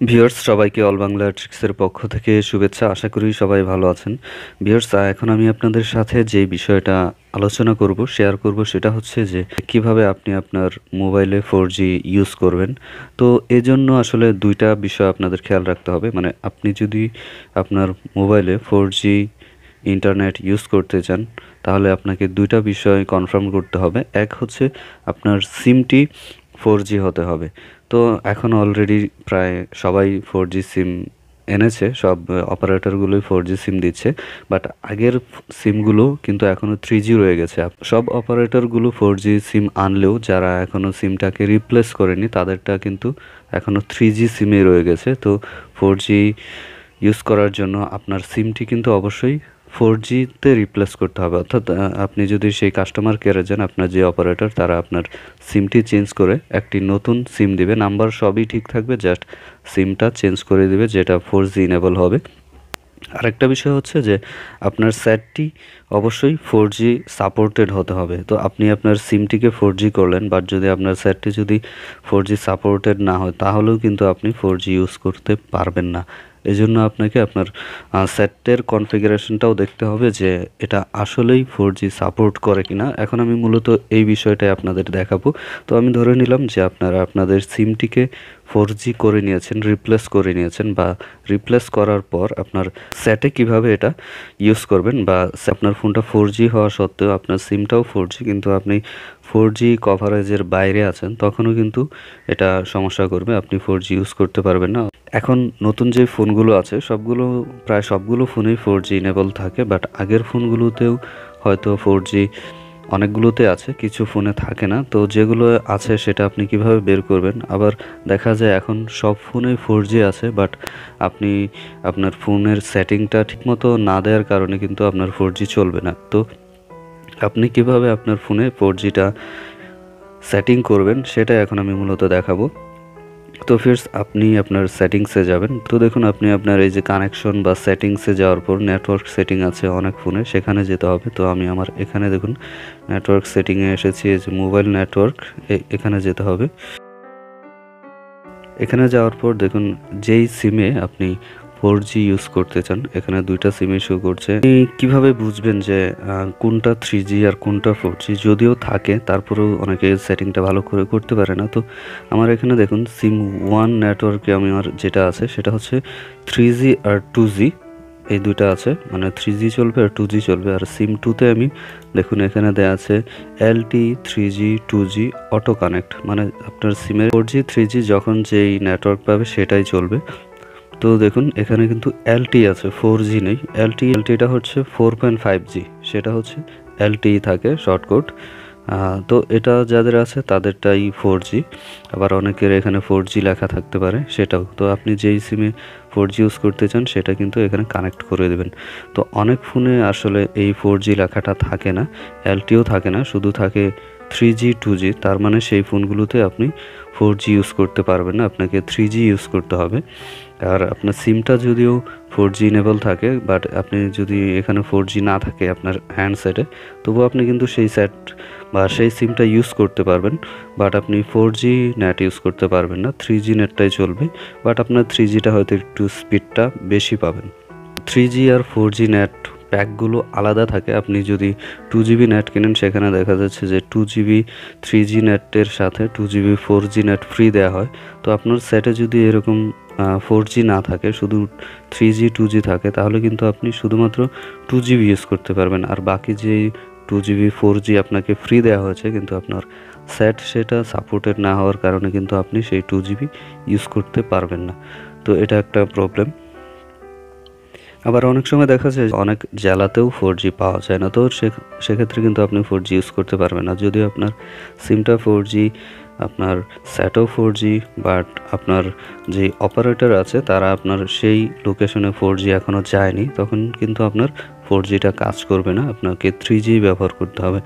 Viewers, সবাইকে all Bangla ট্রিক্সের পক্ষ থেকে শুভেচ্ছা। আশা করি সবাই ভালো আছেন। ভিউয়ার্স এখন আমি আপনাদের সাথে যে বিষয়টা আলোচনা করব শেয়ার করব, সেটা হচ্ছে যে কীভাবে আপনি আপনার মোবাইলে ফোর ইউজ করবেন। তো এজন্য আসলে দুইটা বিষয় আপনাদের খেয়াল রাখতে হবে। মানে আপনি যদি আপনার মোবাইলে ফোর ইন্টারনেট ইউজ করতে চান, তাহলে আপনাকে দুইটা বিষয় কনফার্ম করতে হবে। এক হচ্ছে আপনার সিমটি ফোর জি হতে হবে। তো এখন অলরেডি প্রায় সবাই ফোর জি সিম এনেছে, সব অপারেটরগুলোই ফোর জি সিম দিচ্ছে বাট আগের সিমগুলো কিন্তু এখনও থ্রি জি রয়ে গেছে। সব অপারেটরগুলো ফোর জি সিম আনলেও যারা এখনও সিমটাকে রিপ্লেস করেনি, তাদেরটা কিন্তু এখনও থ্রি জি সিমে রয়ে গেছে। তো ফোর জি ইউজ করার জন্য আপনার সিমটি কিন্তু অবশ্যই ফোর জিতে রিপ্লেস করতে হবে। অর্থাৎ আপনি যদি সেই কাস্টমার কেয়ারে যান আপনার যে অপারেটর তারা আপনার সিমটি চেঞ্জ করে একটি নতুন সিম দিবে। নাম্বার সবই ঠিক থাকবে জাস্ট সিমটা চেঞ্জ করে দিবে, যেটা ফোর জি ইনেবল হবে। আরেকটা বিষয় হচ্ছে যে, আপনার সেটটি অবশ্যই ফোর জি সাপোর্টেড হতে হবে। তো আপনি আপনার সিমটিকে ফোর জি করলেন বাট যদি আপনার সেটটি যদি ফোর জি সাপোর্টেড না হয়, তাহলেও কিন্তু আপনি ফোর জি ইউজ করতে পারবেন না। এই জন্য আপনাকে আপনার সেটের কনফিগারেশনটাও দেখতে হবে যে এটা আসলেই ফোর জি সাপোর্ট করে কিনা। এখন আমি মূলত এই বিষয়টাই আপনাদের দেখাবো। তো আমি ধরে নিলাম যে আপনারা আপনাদের সিমটিকে ফোর জি করে নিয়েছেন রিপ্লেস করে নিয়েছেন বা রিপ্লেস করার পর আপনার সেটে কীভাবে এটা ইউজ করবেন বা আপনার ফোনটা ফোর জি হওয়া সত্ত্বেও আপনার সিমটাও ফোর জি কিন্তু আপনি ফোর জি কভারেজের বাইরে আছেন, তখনও কিন্তু এটা সমস্যা করবে, আপনি ফোর জি ইউজ করতে পারবেন না। এখন নতুন যে ফোনগুলো আছে, সবগুলো, প্রায় সবগুলো ফোনেই ফোর জি ইনেবল থাকে বাট আগের ফোনগুলোতেও হয়তো ফোর জি অনেকগুলোতে আছে, কিছু ফোনে থাকে না। তো যেগুলো আছে সেটা আপনি কীভাবে বের করবেন? আবার দেখা যায় এখন সব ফোনে ফোর আছে বাট আপনি আপনার ফোনের সেটিংটা ঠিকমতো না দেওয়ার কারণে কিন্তু আপনার ফোর চলবে না। তো আপনি কীভাবে আপনার ফোনে ফোর সেটিং করবেন, সেটা এখন আমি মূলত দেখাবো। তো ফিরস, আপনি আপনার সেটিংসে যাবেন। তো দেখুন, আপনি আপনার এই যে কানেকশন বা সেটিংসে যাওয়ার পর নেটওয়ার্ক সেটিং আছে অনেক ফোনে সেখানে যেতে হবে। তো আমি আমার এখানে দেখুন নেটওয়ার্ক সেটিংয়ে এসেছি, এই যে মোবাইল নেটওয়ার্ক এখানে যেতে হবে। এখানে যাওয়ার পর দেখুন, যেই সিমে আপনি ফোর জি ইউজ করতে চান, এখানে দুইটা সিমে শো করছে। কীভাবে বুঝবেন যে কোনটা থ্রি জি আর কোনটা ফোর জি যদিও থাকে, তারপরেও অনেকে সেটিংটা ভালো করে করতে পারে না। তো আমার এখানে দেখুন সিম ওয়ান নেটওয়ার্কে আমি আমার যেটা আছে, সেটা হচ্ছে থ্রি জি আর টু জি এই দুইটা আছে মানে থ্রি জি চলবে আর টু জি চলবে। আর সিম টুতে আমি, দেখুন, এখানে দেওয়া আছে L T three G two G auto connect মানে আপনার সিমের ফোর জি থ্রি জি যখন যেই নেটওয়ার্ক পাবে, সেটাই চলবে। তো দেখুন, এখানে কিন্তু এলটি আছে ফোর জি নেই। এলটি এলটিটা হচ্ছে ফোর পয়েন্ট ফাইভ জি সেটা হচ্ছে এলটি থাকে শর্টকট তো এটা যাদের আছে, তাদেরটাই ফোর জি আবার অনেকের এখানে ফোর জি লেখা থাকতে পারে, সেটাও। তো আপনি যেই সিমে ফোর জি ইউজ করতে চান, সেটা কিন্তু এখানে কানেক্ট করে দেবেন। তো অনেক ফোনে আসলে এই ফোর জি লেখাটা থাকে না এলটিও থাকে না, শুধু থাকে থ্রি জি টু জি তার মানে সেই ফোনগুলোতে আপনি ফোর জি ইউজ করতে পারবেন না, আপনাকে থ্রি জি ইউজ করতে হবে। আর আপনার সিমটা যদিও ফোর জি ইনেবল থাকে বাট আপনি যদি এখানে ফোর জি না থাকে আপনার হ্যান্ডসেটে তবুও আপনি কিন্তু সেই সেট বা সেই সিমটা ইউজ করতে পারবেন। বাট আপনি ফোর জি নেট ইউজ করতে পারবেন না থ্রি জি নেটটাই চলবে। বাট আপনার থ্রি জিটা হয়তো একটু স্পিডটা বেশি পাবেন। থ্রি জি আর ফোর জি নেট প্যাকগুলো আলাদা থাকে। আপনি যদি টু জিবি নেট কেনেন, সেখানে দেখা যাচ্ছে যে টু জিবি থ্রি জি নেটের সাথে two GB four G net free দেওয়া হয়। তো আপনার সেটে যদি এরকম ফোর জি না থাকে, শুধু থ্রি জি টু জি থাকে, তাহলে কিন্তু আপনি শুধুমাত্র টু জিবি ইউজ করতে পারবেন। আর বাকি যে টু জিবি ফোর জি আপনাকে ফ্রি দেওয়া হয়েছে, কিন্তু আপনার সেট সেটা সাপোর্টেড না হওয়ার কারণে কিন্তু আপনি সেই টু জিবি ইউজ করতে পারবেন না। তো এটা একটা প্রবলেম আবার অনেক সময় দেখা যায় অনেক জেলাতেও ফোর জি পাওয়া যায় না। তো সেক্ষেত্রে কিন্তু আপনি ফোর জি ইউজ করতে পারবেন না। যদিও আপনার সিমটা ফোর জি আপনার স্যাটও ফোর জি বাট আপনার যে অপারেটর আছে, তারা আপনার সেই লোকেশনে ফোর জি এখনও যায়নি। তখন কিন্তু আপনার ফোর জিটা কাজ করবে না। আপনাকে থ্রি জি ব্যবহার করতে হবে।